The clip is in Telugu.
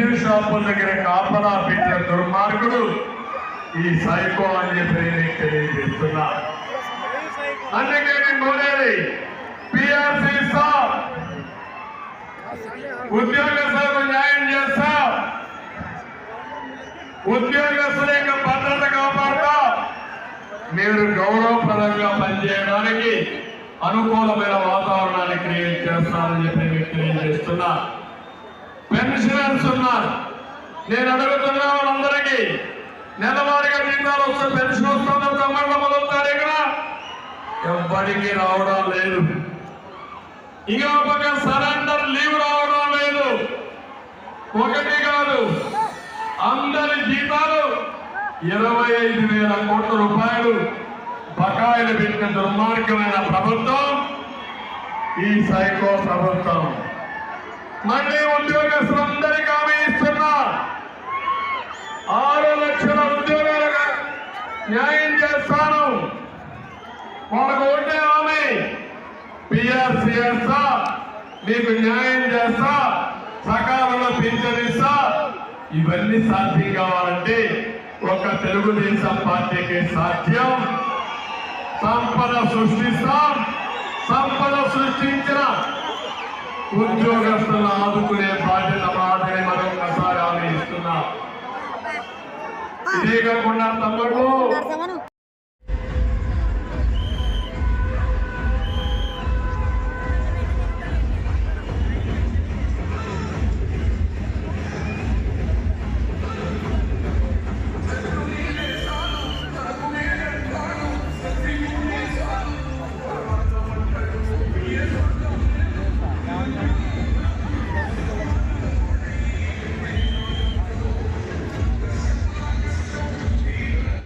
మందిర షాపుల దగ్గర కాపలా పెట్టిన దుర్మార్గుడు ఈ సైకో అని చెప్పి నేను తెలియజేస్తున్నా. అందుకే నేను కోరేది పిఆర్సీ సార్ ఉద్యోగస్తులకు న్యాయం చేస్తా. ఉద్యోగస్తుల యొక్క భద్రత కాపాడుతా. మీరు గౌరవప్రదంగా పనిచేయడానికి అనుకూలమైన వాతావరణాన్ని క్రియేట్ చేస్తానని చెప్పి మీకు తెలియజేస్తున్నా. పెన్షనర్స్ ఉన్నారు నేను అడుగుతున్నా వాళ్ళందరికీ నెలవారీగా జీతాలు వస్తే పెన్షన్ వస్తుందో. తొమ్మిది మొదలు తారీఖున ఎవ్వడికి రావడం లేదు. ఇక ఒక సరెండర్ లీవ్ రావడం లేదు. ఒకటి కాదు అందరి జీతాలు ఇరవై ఐదు వేల కోట్ల రూపాయలు బకాయిలు పెట్టిన దుర్మార్గమైన ప్రభుత్వం ఈ సైకో ప్రభుత్వం. మళ్ళీ ఉద్యోగస్తులందరికీ హామీ ఇస్తున్నా. ఆరు లక్షల ఉద్యోగాలకు న్యాయం చేస్తాను. వాళ్ళకు ఉండే హామీ. పిఆర్సీ చేస్తా మీకు న్యాయం చేస్తా సకాలంలో పింఛనిస్తా ఇవన్నీ సాధ్యం కావాలంటే ఒక తెలుగుదేశం పార్టీకి సాధ్యం. సంపద సృష్టిస్తాం. సంపద సృష్టించిన ఉద్యోగస్తులు మాటని మరొకసారి హామీ తమ్ముడు.